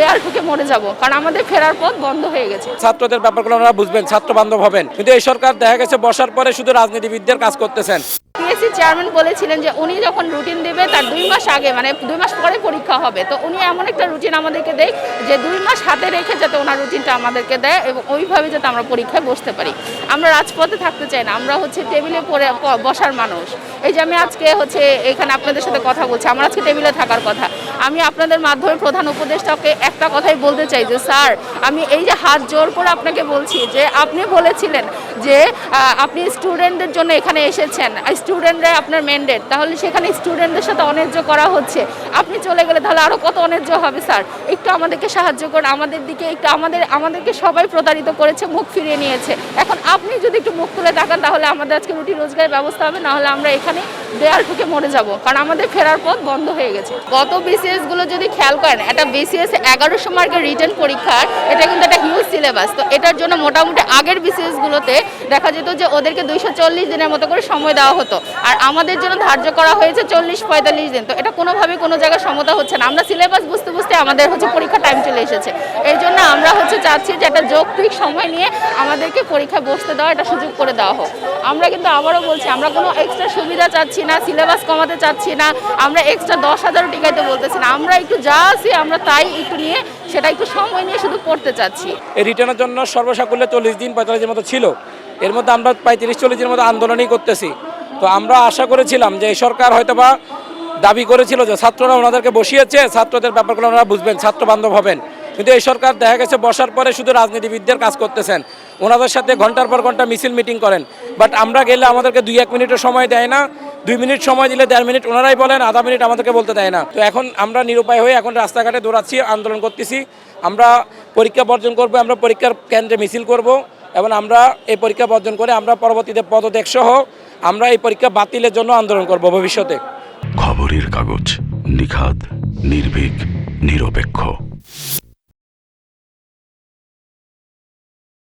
দেয়াল মরে যাব, কারণ আমাদের ফেরার পথ বন্ধ হয়ে গেছে। ছাত্রদের ব্যাপারগুলো ওনারা বুঝবেন, ছাত্র বান্ধব হবেন। কিন্তু এই সরকার দেখা গেছে, বসার পরে শুধু রাজনীতিবিদদের কাজ করতেছেন। পিএসসি চেয়ারম্যান বলেছিলেন যে উনি যখন রুটিন দেবে তার দুই মাস আগে মানে দুই মাস পরে পরীক্ষা হবে। তো উনি এমন একটা রুটিন আমাদেরকে দেয় যে দুই মাস হাতে রেখে যাতে ওনার রুটিনটা আমাদেরকে দেয় এবং ওইভাবে যাতে আমরা পরীক্ষায় বসতে পারি। আমরা রাজপথে থাকতে চাই না, আমরা হচ্ছে টেবিলে পরে বসার মানুষ। এই যে আমি আজকে হচ্ছে এখানে আপনাদের সাথে কথা বলছি, আমার আজকে টেবিলে থাকার কথা। আমি আপনাদের মাধ্যমে প্রধান উপদেষ্টাকে একটা কথাই বলতে চাই যে, স্যার, আমি এই যে হাত জোর করে আপনাকে বলছি যে, আপনি বলেছিলেন যে আপনি স্টুডেন্টদের জন্য এখানে এসেছেন স্টুডেন্টরা আপনার ম্যান্ডেট তাহলে সেখানে স্টুডেন্টদের সাথে অন্যায্য করা হচ্ছে। আপনি চলে গেলে তাহলে আরও কত অন্যায্য হবে, স্যার? একটু আমাদেরকে সাহায্য করুন, আমাদের দিকে একটু আমাদের, আমাদেরকে সবাই প্রতারিত করেছে, মুখ ফিরিয়ে নিয়েছে। এখন আপনি যদি একটু মুখ তুলে তাকান, তাহলে আমাদের আজকে রুটি রোজগারের ব্যবস্থা হবে, নাহলে আমরা এখানে দেয়াল ঠুকে মরে যাব। কারণ আমাদের ফেরার পথ বন্ধ হয়ে গেছে। গত বিসিএসগুলো যদি খেয়াল করেন, একটা বিসিএস এগারোশো মার্কের রিটার্ন পরীক্ষার এটা কিন্তু একটা হিউজ সিলেবাস তো এটার জন্য মোটামুটি আগের বিসিএস গুলোতে দেখা যেত যে ওদেরকে দুইশো চল্লিশ দিনের মতো করে সময় দেওয়া হতো। আর আমাদের জন্য ধার্য করা হয়েছে চল্লিশ পঁয়তাল্লিশ দিন। তো এটা কোনোভাবে কোনো জায়গায় সমতা হচ্ছে না। আমরা সিলেবাস বুঝতে বুঝতে আমাদের হচ্ছে পরীক্ষা টাইম চলে এসেছে। এই জন্য আমরা হচ্ছে চাচ্ছি যে একটা যৌক্তিক সময় নিয়ে আমাদেরকে পরীক্ষায় বসতে দেওয়া, এটা সুযোগ করে দেওয়া হোক। আমরা কিন্তু আবারও বলছি, আমরা কোনো এক্সট্রা সুবিধা চাচ্ছি না সিলেবাস কমাতে চাচ্ছি না, আমরা এক্সট্রা দশ হাজারও টিকাইতে বলতেছি না। আমরা একটু যা আছি আমরা তাই একটু নিয়ে সেটা একটু সময় নিয়ে শুধু পড়তে চাচ্ছি। এই রিটার্নের জন্য সর্বসাকুল্যে চল্লিশ দিন, পঁয়তাল্লিশ দিনের মতো ছিল। এর মধ্যে আমরা প্রায় তিরিশ চল্লিশ দিনের মতো আন্দোলনই করতেছি। তো আমরা আশা করেছিলাম যে এই সরকার হয়তোবা দাবি করেছিল যে ছাত্ররা ওনাদেরকে বসিয়েছে, ছাত্রদের ব্যাপারগুলো ওনারা বুঝবেন, ছাত্র বান্ধব হবেন। কিন্তু এই সরকার দেখা গেছে বসার পরে শুধু রাজনীতিবিদদের কাজ করতেছেন। ওনাদের সাথে ঘণ্টার পর ঘণ্টা মিছিল মিটিং করেন। বাট আমরা গেলে আমাদেরকে দুই এক মিনিটের সময় দেয় না। দুই মিনিট সময় দিলে দেড় মিনিট ওনারাই বলেন, আধা মিনিট আমাদেরকে বলতে দেয় না। তো এখন আমরা নিরুপায় হয়ে এখন রাস্তাঘাটে দৌড়াচ্ছি, আন্দোলন করতেছি। আমরা পরীক্ষা বর্জন করব, আমরা পরীক্ষার কেন্দ্রে মিছিল করব। এবং আমরা এই পরীক্ষা বর্জন করে আমরা পরবর্তীতে পদত্যাগ সহ আমরা এই পরীক্ষা বাতিলের জন্য আন্দোলন করব ভবিষ্যতে। খবরের কাগজ নিখাদ, নির্ভীক, নিরপেক্ষ।